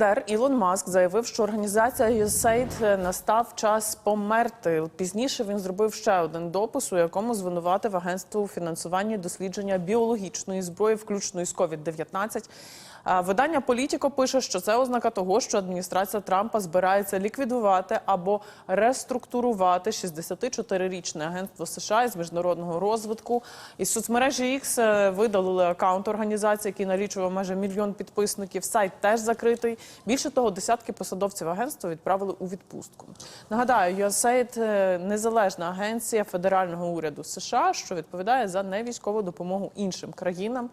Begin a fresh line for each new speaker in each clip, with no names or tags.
Мільярдер Ілон Маск заявив, що організація USAID настав час померти. Пізніше він зробив ще один допис, у якому звинуватив агентство у фінансуванні дослідження біологічної зброї, включно із COVID-19. А Видання Політіко пише, що це ознака того, що адміністрація Трампа збирається ліквідувати або реструктурувати 64-річне агентство США із міжнародного розвитку. Із соцмережі X е, видалили акаунт організації, який налічував майже мільйон підписників. Сайт теж закритий. Більше того, десятки посадовців агентства відправили у відпустку. Нагадаю, USAID – незалежна агенція федерального уряду США, що відповідає за невійськову допомогу іншим країнам.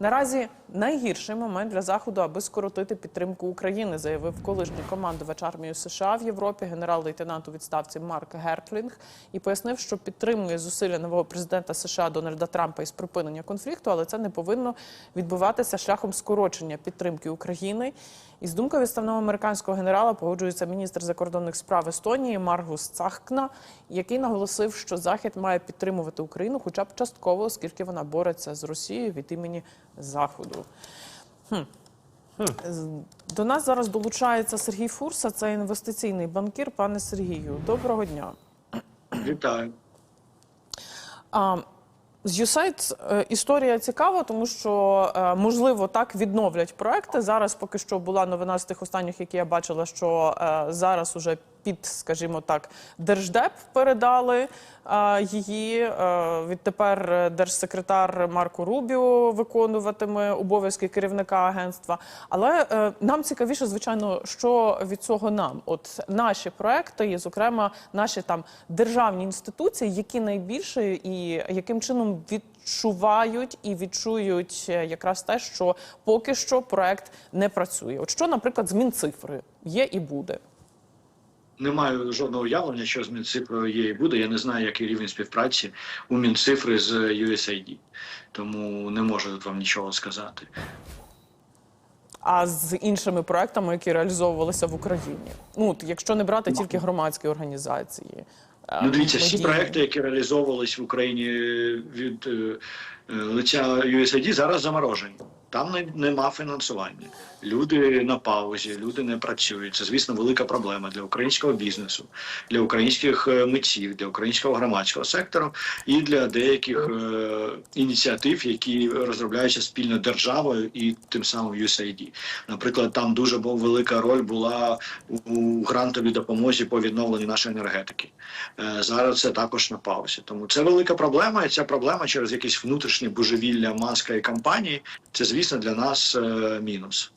Наразі найгірший момент для заходу, аби скоротити підтримку України, заявив колишній командувач армії США в Європі, генерал-лейтенант у відставці Марк Гертлінг, і пояснив, що підтримує зусилля нового президента США Дональда Трампа із припинення конфлікту, але це не повинно відбуватися шляхом скорочення підтримки України. І з думкою відставного американського генерала погоджується міністр закордонних справ Естонії Маргус Цахкна, який наголосив, що Захід має підтримувати Україну, хоча б частково, оскільки вона бореться з Росією від імені Заходу. Хм. До нас зараз долучається Сергій Фурса, це інвестиційний банкір. Пане Сергію, доброго дня.
Вітаю.
А, з USAID е, історія цікава, тому що е, можливо так відновлять проекти. Зараз поки що була новина з тих останніх, які я бачила, що е, зараз уже під, скажімо так, держдеп передали її. Відтепер держсекретар Марко Рубіо виконуватиме обов'язки керівника агентства. Але е, нам цікавіше, звичайно, що від цього нам, от наші проекти, і зокрема наші там державні інституції, які найбільше і яким чином відчувають і відчують е, якраз те, що поки що проект не працює. От що, наприклад, з Мінцифри є і буде.
Не маю жодного уявлення, що з Мінцифрою є і буде. Я не знаю, який рівень співпраці у Мінцифри з USAID. Тому не можу тут вам нічого сказати.
А з іншими проектами, які реалізовувалися в Україні, ну якщо не брати тільки громадські організації, е,
Ну, дивіться, всі проекти, які реалізовувались в Україні від е, е, лиця USAID, зараз заморожені. Там не, нема фінансування. Люди на паузі, люди не працюють. Це, звісно, велика проблема для українського бізнесу, для українських е, митців, для українського громадського сектору і для деяких е, ініціатив, які розробляються спільно державою і тим самим USAID. Наприклад, там дуже велика роль була у грантовій допомозі по відновленню нашої енергетики. Е, Зараз це також на паузі. Тому це велика проблема, і ця проблема через якесь внутрішнє божевілля маска і компанії. Це, звісно, для нас е, мінус.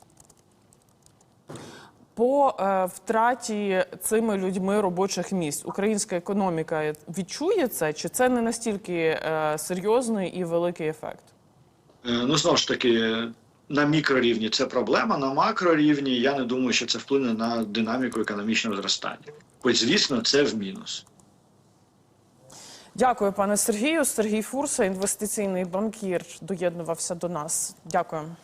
По е, втраті цими людьми робочих місць українська економіка відчує це, чи це не настільки е, серйозний і великий ефект?
Е, Ну знову ж таки, на мікрорівні це проблема. На макрорівні я не думаю, що це вплине на динаміку економічного зростання. Хоч, звісно, це в мінус.
Дякую, пане Сергію. Сергій Фурса, інвестиційний банкір, доєднувався до нас. Дякую.